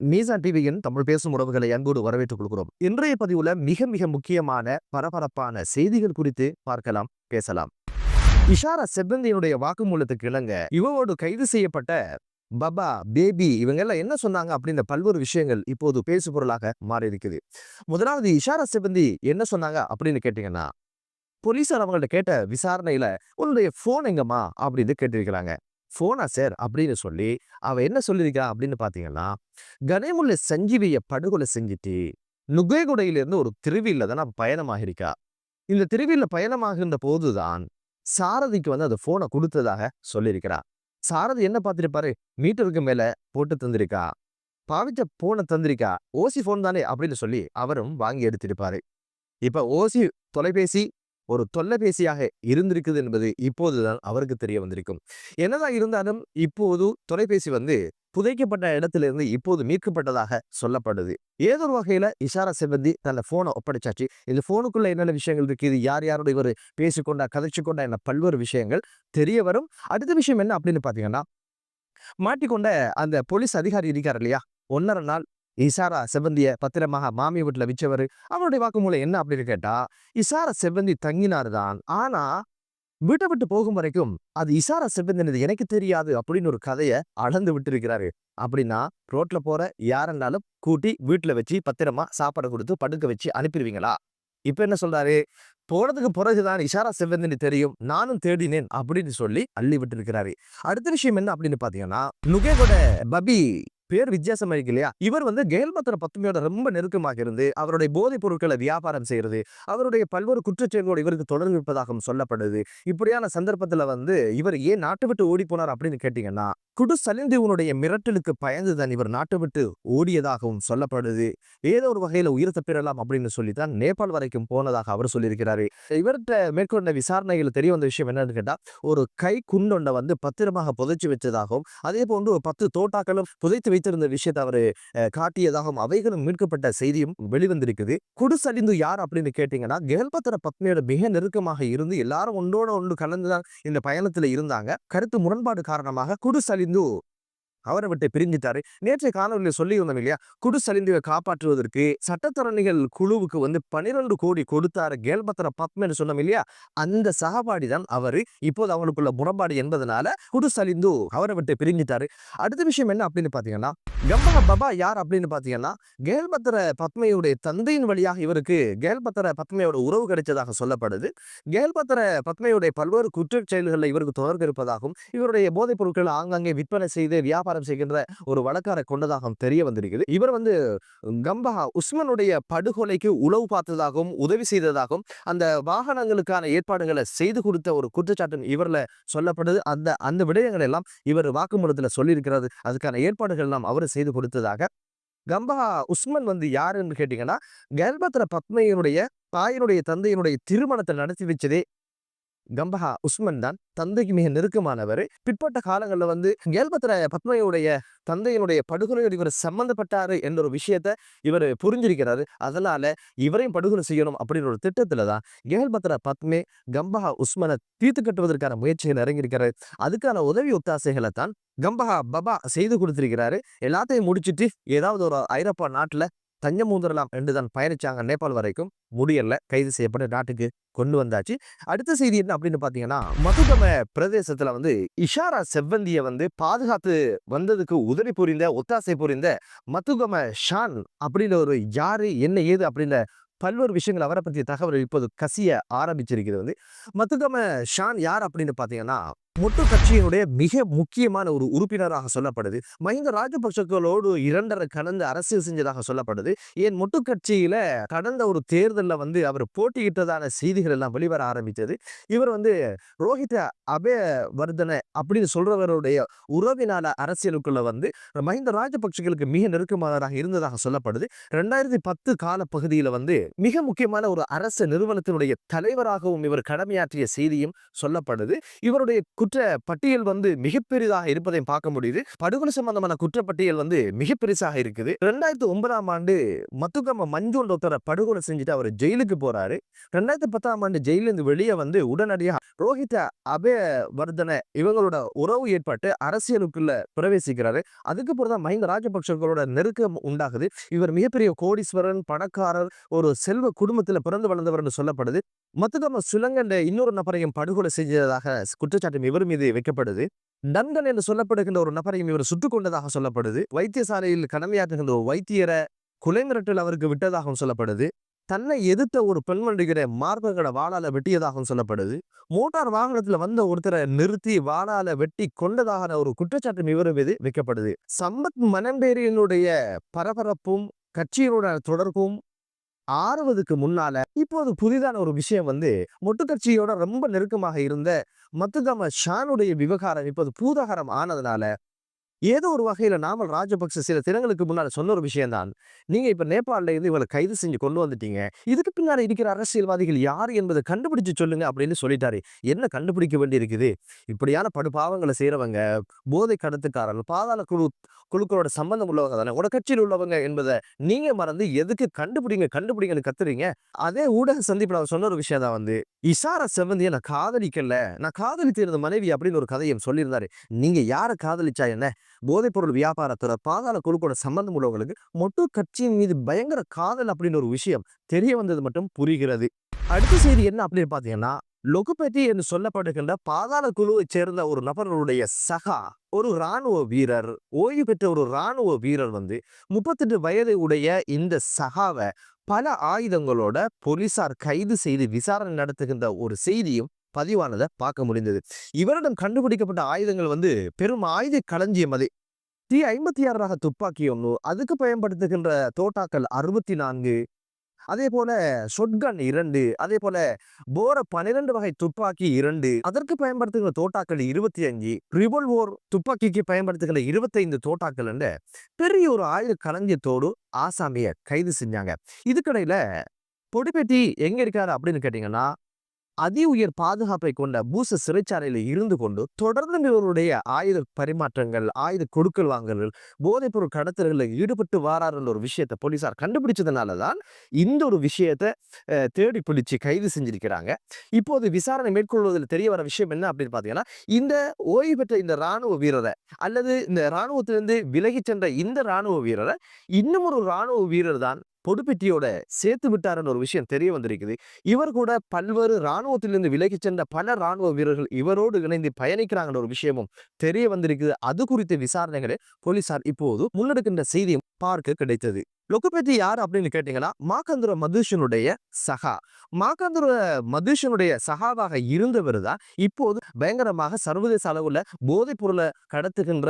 மீசா டிவியின் தமிழ் பேசும் உறவுகளை அன்போடு வரவேற்றுக் கொள்கிறோம். இன்றைய பதிவுல மிக மிக முக்கியமான பரபரப்பான செய்திகள் குறித்து பார்க்கலாம் பேசலாம். இஷாரா செவ்வந்தியினுடைய வாக்குமூலத்துக்கு இணங்க இவவோடு கைது செய்யப்பட்ட பபா பேபி இவங்க எல்லாம் என்ன சொன்னாங்க அப்படின்ற பல்வேறு விஷயங்கள் இப்போது பேசு பொருளாக மாறி இருக்குது முதலாவது இஷாரா செவ்வந்தி என்ன சொன்னாங்க அப்படின்னு கேட்டீங்கன்னா போலீசார் அவங்கள்ட்ட கேட்ட விசாரணையில உன்னுடைய போன் எங்கம்மா? அப்படின்னு கேட்டிருக்கிறாங்க. போனா சார் அப்படின்னு சொல்லி அவ என்ன சொல்லியிருக்கா அப்படின்னு பாத்தீங்கன்னா கணேமுள்ள சஞ்சீவிய படுகொலை செஞ்சுட்டு நுகைகுடையிலிருந்து ஒரு திருவில்ல தான் நான் பயணமாக இருக்கா இந்த திருவியில பயணமாகின்ற போதுதான் சாரதிக்கு வந்து அந்த ஃபோனை கொடுத்ததாக சொல்லியிருக்கிறா. சாரதி என்ன பார்த்துருப்பாரு? மீட்டருக்கு மேல போட்டு தந்திருக்கா. பாவிச்ச போனை தந்திருக்கா. ஓசி போன் தானே அப்படின்னு சொல்லி அவரும் வாங்கி எடுத்திருப்பாரு. இப்ப ஓசி தொலைபேசி ஒரு தொல்லைபேசியாக இருந்திருக்குது என்பது இப்போதுதான் அவருக்கு தெரிய வந்திருக்கும். என்னதான் இருந்தாலும் இப்போது தொலைபேசி வந்து புதைக்கப்பட்ட இடத்திலிருந்து இப்போது மீட்கப்பட்டதாக சொல்லப்படுது. ஏதோ ஒரு வகையில இஷாரா செவ்வந்தி தன்னை போனை ஒப்படைச்சாச்சு. இந்த போனுக்குள்ள என்னென்ன விஷயங்கள் இருக்கு? இது யார் யாரோட இவர் பேசிக்கொண்டா கதைச்சு கொண்டா என்ன பல்வேறு விஷயங்கள் தெரிய வரும். அடுத்த விஷயம் என்ன அப்படின்னு பாத்தீங்கன்னா மாட்டிக்கொண்ட அந்த போலீஸ் அதிகாரி இருக்கார் இல்லையா? ஒன்னரை நாள் இசாரா செவ்வந்திய பத்திரமாக மாமி வீட்டில் வச்சவர் அவருடைய வாக்குமூலம் என்ன அப்படின்னு கேட்டா இசாரா செவ்வந்தி தங்கினார் தான் ஆனா வீட்டை விட்டு போகும் வரைக்கும் அது இசாரா செவ்வந்தினது எனக்கு தெரியாது அப்படின்னு ஒரு கதையை அளந்து விட்டு இருக்கிறாரு அப்படின்னா ரோட்ல போற யாருன்னாலும் கூட்டி வீட்டுல வச்சு பத்திரமா சாப்பாடு கொடுத்து படுக்க வச்சு அனுப்பிடுவீங்களா? இப்ப என்ன சொல்றாரு? போனதுக்கு பிறகுதான் இஷாரா செவ்வந்தினி தெரியும் நானும் தேடினேன் அப்படின்னு சொல்லி அள்ளி விட்டு இருக்கிறாரு அடுத்த விஷயம் என்ன அப்படின்னு பாத்தீங்கன்னா நுகேகோட பபி பேர் வித்தியாசமா இருக்கு இல்லையா? இவர் வந்து கேல்பத்திர பத்துமையோட ரொம்ப நெருக்கமாக இருந்து அவருடைய போதைப் பொருட்களை வியாபாரம் செய்யறது அவருடைய பல்வேறு குற்றச்செயல்களோடு இவருக்கு தொடர்பு இருப்பதாகவும் சொல்லப்படுது. இப்படியான சந்தர்ப்பத்துல வந்து இவர் ஏன் நாட்டை விட்டு ஓடி போனார் அப்படின்னு கேட்டீங்கன்னா குடு சலிந்தீவனுடைய மிரட்டலுக்கு பயந்துதான் இவர் நாட்டை விட்டு ஓடியதாகவும் சொல்லப்படுது. ஏதோ ஒரு வகையில உயிர் தப்பிடலாம் அப்படின்னு சொல்லித்தான் நேபாள் வரைக்கும் போனதாக அவர் சொல்லியிருக்கிறாரு. இவர்கிட்ட மேற்கொண்ட விசாரணைகள் தெரிய வந்த விஷயம் என்னன்னு கேட்டா ஒரு கை குண்டொண்டை வந்து பத்திரமாக புதைச்சு வச்சதாகவும் அதே போன்று ஒரு பத்து தோட்டாக்களும் புதைத்து வைத்திருந்த விஷயத்தை அவர் காட்டியதாகவும் அவைகளும் மீட்கப்பட்ட செய்தியும் வெளிவந்திருக்குது. குடுசலிந்து யார் அப்படின்னு கேட்டீங்கன்னா கேல்பத்திர பத்னியோட மிக நெருக்கமாக இருந்து எல்லாரும் ஒன்றோட ஒன்று கலந்துதான் இந்த பயணத்துல இருந்தாங்க. கருத்து முரண்பாடு காரணமாக குடுசலிந்து அவரை விட்டு பிரிஞ்சிட்டாரு. நேற்றைய காணொலியில் சொல்லி இருந்தோம் இல்லையா? குடிசலிந்துவை காப்பாற்றுவதற்கு சட்டத்தரணிகள் குழுவுக்கு வந்து பனிரெண்டு கோடி கொடுத்தாரு கேல்பத்திர பத்மன்னு சொன்னோம் இல்லையா? அந்த சகபாடி தான் அவர். இப்போது அவங்களுக்குள்ள முரண்பாடு என்பதனால குடுசலிந்து அவரை விட்டு பிரிஞ்சிட்டாரு. அடுத்த விஷயம் என்ன அப்படின்னு பார்த்தீங்கன்னா கம்பக பபா யார் அப்படின்னு பார்த்தீங்கன்னா கேல்பத்திர பத்மையுடைய தந்தையின் வழியாக இவருக்கு கேல்பத்திர பத்மையோட உறவு கிடைச்சதாக சொல்லப்படுது. கேல்பத்திர பத்மையுடைய பல்வேறு குற்ற செயல்களில் இவருக்கு தொடர்பு இருப்பதாகவும் இவருடைய போதைப் பொருட்களை ஆங்காங்கே விற்பனை செய்து வியாபாரம் செய்கின்ற ஒரு வழக்காரை கொண்டதாகவும் தெரிய வந்திருக்குது. இவர் வந்து கம்பஹா உஸ்மனுடைய படுகொலைக்கு உளவு பார்த்ததாகவும் உதவி செய்ததாகவும் அந்த வாகனங்களுக்கான ஏற்பாடுகளை செய்து கொடுத்த ஒரு குற்றச்சாட்டு இவர்ல சொல்லப்படுது. அந்த அந்த விடயங்கள் எல்லாம் இவர் வாக்குமூலத்தில் சொல்லியிருக்கிறது அதுக்கான ஏற்பாடுகள் எல்லாம் அவர் செய்து கொடுத்ததாக. கம்பா உஸ்மன் வந்து யாருன்னு கேட்டீங்கன்னா கர்ப்பத்திர பத்மையினுடைய தாயினுடைய தந்தையினுடைய திருமணத்தை நடத்தி வச்சதே கம்பஹா உஸ்மன் தான் தந்தைக்கு மிக நெருக்கமானவர். பிற்பட்ட காலங்களில் வந்து கேல்பத்திர பத்மையுடைய தந்தையினுடைய படுகொலையோடு இவர் சம்பந்தப்பட்டாரு என்ற ஒரு விஷயத்த இவர் புரிஞ்சிருக்கிறாரு. அதனால இவரையும் படுகொலை செய்யணும் அப்படின்ற ஒரு திட்டத்துல தான் கேல்பத்திர பத்மே கம்பஹா உஸ்மனை தீர்த்து கட்டுவதற்கான முயற்சிகள் இறங்கியிருக்கிறாரு அதுக்கான உதவி ஒத்தாசைகளை தான் கம்பஹா பபா செய்து கொடுத்திருக்கிறாரு. எல்லாத்தையும் முடிச்சிட்டு ஏதாவது ஒரு ஐரோப்பா நாட்டுல தஞ்சம் ஊந்தரலாம் என்று தான் பயணிச்சாங்க நேபாள் வரைக்கும். முடியல. கைது செய்யப்பட்டு நாட்டுக்கு கொண்டு வந்தாச்சு. அடுத்த செய்தி என்ன அப்படின்னு பாத்தீங்கன்னா மதுகம பிரதேசத்துல வந்து இஷாரா செவ்வந்திய வந்து பாதுகாத்து வந்ததுக்கு உதவி புரிந்த ஒத்தாசை புரிந்த மதுகம ஷான் அப்படின்னு ஒரு யாரு என்ன ஏது அப்படின்ற பல்வேறு விஷயங்கள் அவரை பற்றிய தகவல் இப்போது கசிய ஆரம்பிச்சிருக்கிறது வந்து. மத்துகம ஷான் யார் அப்படின்னு பார்த்தீங்கன்னா மொட்டு கட்சியினுடைய மிக முக்கியமான ஒரு உறுப்பினராக சொல்லப்படுது. மஹிந்த ராஜபக்சங்களோடு இரண்டரை கலந்து அரசியல் செஞ்சதாக சொல்லப்படுது. ஏன் மொட்டு கட்சியில கடந்த ஒரு தேர்தலில் வந்து அவர் போட்டியிட்டதான செய்திகள் எல்லாம் வெளிவர ஆரம்பித்தது. இவர் வந்து ரோஹித அபயவர்தன அப்படின்னு சொல்றவருடைய உறவினால அரசியலுக்குள்ள வந்து மஹிந்த ராஜபக்சகளுக்கு மிக நெருக்கமானதாக இருந்ததாக சொல்லப்படுது. ரெண்டாயிரத்தி பத்து கால பகுதியில் வந்து மிக முக்கியமான ஒரு அரசு நிறுவனத்தினுடைய தலைவராகவும் இவர் கடமையாற்றிய செய்தியும் சொல்லப்படுது. இவருடைய குற்ற பட்டியல் வந்து மிகப்பெரிதாக இருப்பதையும் பார்க்க முடியுது. படுகொலை சம்பந்தமான குற்றப்பட்டியல் வந்து மிக பெருசாக இருக்குது. ரெண்டாயிரத்தி ஒன்பதாம் ஆண்டு மத்துக்கம்ம மஞ்சள் ஒருத்தரை படுகொலை செஞ்சுட்டு அவர் ஜெயிலுக்கு போறாரு. ரெண்டாயிரத்தி பத்தாம் ஆண்டு ஜெயிலிருந்து வெளியே வந்து உடனடியாக ரோஹித அபயவர்தன இவங்களோட உறவு ஏற்பட்டு அரசியலுக்குள்ள பிரவேசிக்கிறாரு. அதுக்கு பிறகு மஹிந்த ராஜபக்சர்களோட நெருக்கம் உண்டாகுது. இவர் மிகப்பெரிய கோடீஸ்வரன் பணக்காரர் ஒரு செல்வ குடும்பத்தில் பிறந்து வளர்ந்தவர் சொல்லப்படுது. மத்துதம சுலங்கண்ட இன்னொரு நபரையும் படுகொலை செஞ்சதாக குற்றச்சாட்டு இவர் மீது வைக்கப்படுது. டன்கன் என்று சொல்லப்படுகின்ற ஒரு நபரையும் இவர் சுட்டுக் கொண்டதாக சொல்லப்படுது. வைத்தியசாலையில் கடமையாற்றுகின்ற ஒரு வைத்தியரை கொலை மிரட்டல் அவருக்கு விட்டதாகவும் சொல்லப்படுது. தன்னை எதிர்த்த ஒரு பெண்மணிகிற மார்பகட வாளால வெட்டியதாகவும் சொல்லப்படுது. மோட்டார் வாகனத்துல வந்த ஒருத்தரை நிறுத்தி வாளால வெட்டி கொண்டதாக ஒரு குற்றச்சாட்டு இவர் மீது வைக்கப்படுது. சம்பத் மனம்பேரியினுடைய பரபரப்பும் கட்சியினோட தொடர்பும் ஆறுவதுக்கு முன்னால இப்போது புதிதான ஒரு விஷயம் வந்து மொட்டு கட்சியோட ரொம்ப நெருக்கமாக இருந்த மத்துகம ஷானுடைய விவகாரம் இப்போது பூதாகரம் ஆனதுனால ஏதோ ஒரு வகையில் நாமல் ராஜபக்ச சில தினங்களுக்கு முன்னால் சொன்ன ஒரு விஷயம்தான் நீங்கள் இப்போ நேபாளில் இருந்து இவளை கைது செஞ்சு கொண்டு வந்துட்டீங்க. இதுக்கு பின்னால் இருக்கிற அரசியல்வாதிகள் யார் என்பதை கண்டுபிடிச்சு சொல்லுங்க அப்படின்னு சொல்லிட்டாரு. என்ன கண்டுபிடிக்க வேண்டி இருக்குது இப்படியான படுபாவங்களை செய்கிறவங்க போதை கடத்துக்காரர்கள் பாதாள குழு குழுக்களோட சம்பந்தம் உள்ளவங்க தானே உட கட்சியில் உள்ளவங்க என்பதை நீங்கள் மறந்து எதுக்கு கண்டுபிடிங்க கண்டுபிடிங்கன்னு கத்துறீங்க? அதே ஊடக சந்திப்பில் அவர் சொன்ன ஒரு விஷயம் தான் வந்து இசார செவந்தியை நான் காதலிக்கல நான் காதலித்திருந்த மனைவி அப்படின்னு ஒரு கதையும் சொல்லியிருந்தாரு. நீங்கள் யாரை காதலிச்சா என்ன? போதைப்பொருள் வியாபாரத்துல பாதாள குழுக்கோட சம்பந்தம் உள்ளவங்களுக்கு மொட்டு கட்சியின் மீது பயங்கர காதல் அப்படின்னு ஒரு விஷயம் தெரிய வந்தது மட்டும் புரிகிறது. அடுத்த செய்தி என்ன அப்படின்னு பாத்தீங்கன்னா லொகுபதி என்று சொல்லப்படுகின்ற பாதாள குழுவை சேர்ந்த ஒரு நபர்களுடைய சகா ஒரு இராணுவ வீரர் ஓய்வு பெற்ற ஒரு இராணுவ வீரர் வந்து முப்பத்தெட்டு வயது உடைய இந்த சகாவை பல ஆயுதங்களோட போலீசார் கைது செய்து விசாரணை நடத்துகின்ற ஒரு செய்தியும் பதிவானதை பார்க்க முடிந்தது. இவரிடம் கண்டுபிடிக்கப்பட்ட ஆயுதங்கள் வந்து பெரும் ஆயுத களஞ்சியம் அது. டி ஐம்பத்தி ஆறு ரக துப்பாக்கி ஒன்று அதுக்கு பயன்படுத்துகின்ற தோட்டாக்கள் அறுபத்தி நான்கு அதே போல ஷொட்கன் இரண்டு அதே போல போர பன்னிரண்டு வகை துப்பாக்கி இரண்டு அதற்கு பயன்படுத்துகிற தோட்டாக்கள் இருபத்தி அஞ்சு ரிவல்வோர் துப்பாக்கிக்கு பயன்படுத்துகிற இருபத்தைந்து தோட்டாக்கள் என்ற பெரிய ஒரு ஆயுத களஞ்சியத்தோடு ஆசாமிய கைது செஞ்சாங்க. இதுக்கடையில பொடிப்பெட்டி எங்க இருக்காரு அப்படின்னு கேட்டீங்கன்னா அதி உயர் பாதுகாப்பை கொண்ட பூச சிறைச்சாலையில் இருந்து கொண்டு தொடர்ந்து இவருடைய ஆயுத பரிமாற்றங்கள் ஆயுத கொடுக்கல் வாங்கல்கள் போதைப்பொருள் கடத்தல்களில் ஈடுபட்டு வாராருன்ற ஒரு விஷயத்தை போலீசார் கண்டுபிடிச்சதுனால தான் இந்த ஒரு விஷயத்தை தேடி பிடிச்சு கைது செஞ்சிருக்கிறாங்க. இப்போது விசாரணை மேற்கொள்வதில் தெரிய வர விஷயம் என்ன அப்படின்னு பார்த்தீங்கன்னா இந்த ஓய்வு பெற்ற இந்த ராணுவ வீரரை அல்லது இந்த ராணுவத்திலிருந்து விலகி சென்ற இந்த ராணுவ வீரரை இன்னும் ஒரு ராணுவ வீரர் தான் பொடுப்பெட்டியோட சேர்த்து விட்டாருன்னு ஒரு விஷயம் தெரிய வந்திருக்குது. இவர் கூட பல்வேறு இராணுவத்திலிருந்து விலகி சென்ற பல இராணுவ வீரர்கள் இவரோடு இணைந்து பயணிக்கிறாங்கன்ற ஒரு விஷயமும் தெரிய வந்திருக்குது. அது குறித்த விசாரணைகளை போலீசார் இப்போது முன்னெடுக்கின்ற செய்தியும் பார்க்க கிடைத்தது. லொக்குபெட்டி யார் அப்படின்னு கேட்டீங்கன்னா மாகந்துர மதுஷனுடைய சகா. மாகந்துர மதுஷனுடைய சகாவாக இருந்தவர் தான் இப்போது பயங்கரமாக சர்வதேச அளவுல போதைப் பொருளை கடத்துகின்ற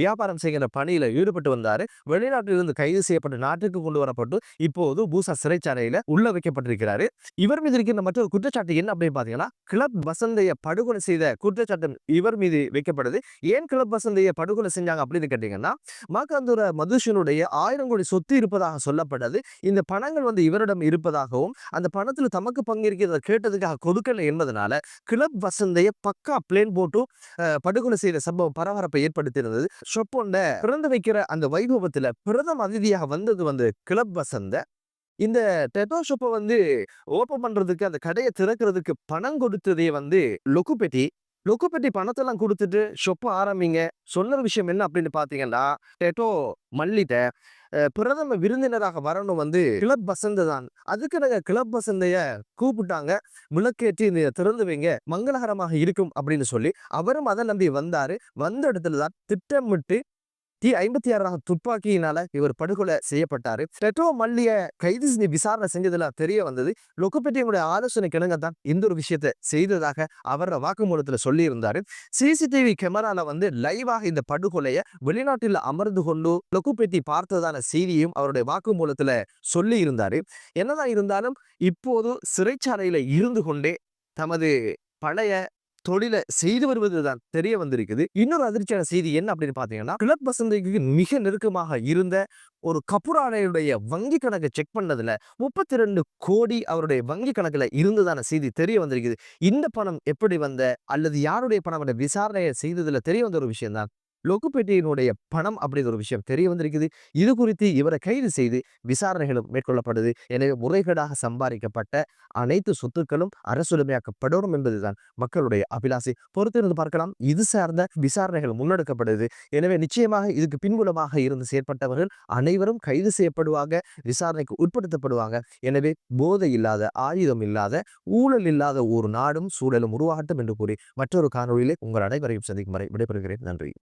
வியாபாரம் செய்கின்ற பணியில ஈடுபட்டு வந்தாரு. வெளிநாட்டிலிருந்து கைது செய்யப்பட்டு நாட்டுக்கு கொண்டு வரப்பட்டு இப்போது பூசா சிறைச்சாலையில உள்ள வைக்கப்பட்டிருக்கிறாரு. இவர் மீது இருக்கின்ற மற்றொரு குற்றச்சாட்டு என்ன அப்படின்னு பாத்தீங்கன்னா கிளப் வசந்தைய படுகொலை செய்த குற்றச்சாட்டு இவர் மீது வைக்கப்படுது. ஏன் கிளப் வசந்தைய படுகொலை செஞ்சாங்க அப்படின்னு கேட்டீங்கன்னா மாகாந்துர மதுஷனுடைய ஆயிரம் கோடி சொத்து இருப்பதாக சொல்லப்பட்டது. இந்த பணங்கள் வந்து இவரிடம் இருப்பதாகவும் அந்த பணத்தில் தமக்கு பங்கு இருக்கிறத கேட்டதுக்காக கொடுக்கல என்பதனால கிளப் வசந்தைய பக்கா பிளேன் போட்டு படுகொலை செய்த சம்பவம் பரபரப்பை ஏற்படுத்தியிருந்தது. ஷொப்போண்ட பிறந்து வைக்கிற அந்த வைபவத்தில் பிரதம அதிதியாக வந்தது வந்து கிளப் வசந்த. இந்த டெட்டோ ஷாப்பை வந்து ஓப்பன் பண்ணுறதுக்கு அந்த கடையை திறக்கிறதுக்கு பணம் கொடுத்ததே வந்து லொக்குபெட்டி லொக்குப்பெட்டி பணத்தெல்லாம் கொடுத்துட்டு ஷொப்பை ஆரம்பிங்க. சொன்ன விஷயம் என்ன அப்படின்னு பார்த்தீங்கன்னா டெட்டோ மல்லிட்ட பிரதம விருந்தினராக வரணும் வந்து கிளப் பசந்த தான். அதுக்கு நாங்க கிளப் பசந்தைய கூப்பிட்டாங்க. விளக்கேற்றி இந்த திறந்து வைங்க. மங்களகரமாக இருக்கும் அப்படின்னு சொல்லி அவரும் அதை நம்பி வந்தாரு. வந்த இடத்துல தான் திட்டமிட்டு டி ஐம்பத்தி ஆறாம் துப்பாக்கியினால இவர் படுகொலை செய்யப்பட்டாரு. டெட்டோ மல்லிய கைது செஞ்சு விசாரணை செஞ்சதுல தெரிய வந்தது லொக்கப்பேட்டையுடைய ஆலோசனை கிணங்க தான் இந்த ஒரு விஷயத்தை செய்ததாக அவரோட வாக்குமூலத்துல சொல்லி இருந்தாரு சிசிடிவி கேமரால வந்து லைவாக இந்த படுகொலையை வெளிநாட்டில் அமர்ந்து கொண்டு லொக்குப்பேட்டி பார்த்ததான செய்தியும் அவருடைய வாக்குமூலத்துல சொல்லி இருந்தாரு என்னதான் இருந்தாலும் இப்போது சிறைச்சாலையில இருந்து கொண்டே தமது பழைய தொழிலை செய்து வருவது தான் தெரிய வந்திருக்குது. இன்னொரு அதிர்ச்சியான செய்தி என்ன அப்படின்னு பாத்தீங்கன்னா கிளப் வசந்திக்கு மிக நெருக்கமாக இருந்த ஒரு கபுரானையுடைய வங்கி கணக்கை செக் பண்ணதுல முப்பத்தி ரெண்டு கோடி அவருடைய வங்கி கணக்குல இருந்ததான செய்தி தெரிய வந்திருக்குது. இந்த பணம் எப்படி வந்த அல்லது யாருடைய பணம் விசாரணையை செய்ததுல தெரிய வந்த ஒரு விஷயம் தான் லொக்குப்பேட்டையினுடைய பணம் அப்படிங்கிற ஒரு விஷயம் தெரிய வந்திருக்குது. இது குறித்து இவரை கைது செய்து விசாரணைகளும் மேற்கொள்ளப்படுது எனவே முறைகேடாக சம்பாதிக்கப்பட்ட அனைத்து சொத்துக்களும் அரசுடைமையாக்கப்படணும் என்பதுதான் மக்களுடைய அபிலாசை. பொறுத்திருந்து பார்க்கலாம். இது சார்ந்த விசாரணைகள் முன்னெடுக்கப்படுது. எனவே நிச்சயமாக இதுக்கு பின்புலமாக இருந்து செயற்பட்டவர்கள் அனைவரும் கைது செய்யப்படுவாங்க விசாரணைக்கு உட்படுத்தப்படுவாங்க. எனவே போதை இல்லாத ஆயுதம் இல்லாத ஊழல் இல்லாத ஒரு நாடும் சூழலும் உருவாகட்டும் என்று கூறி மற்றொரு காணொலியிலே உங்கள் அனைவரையும் சந்திக்கும் வரை விடைபெறுகிறேன். நன்றி.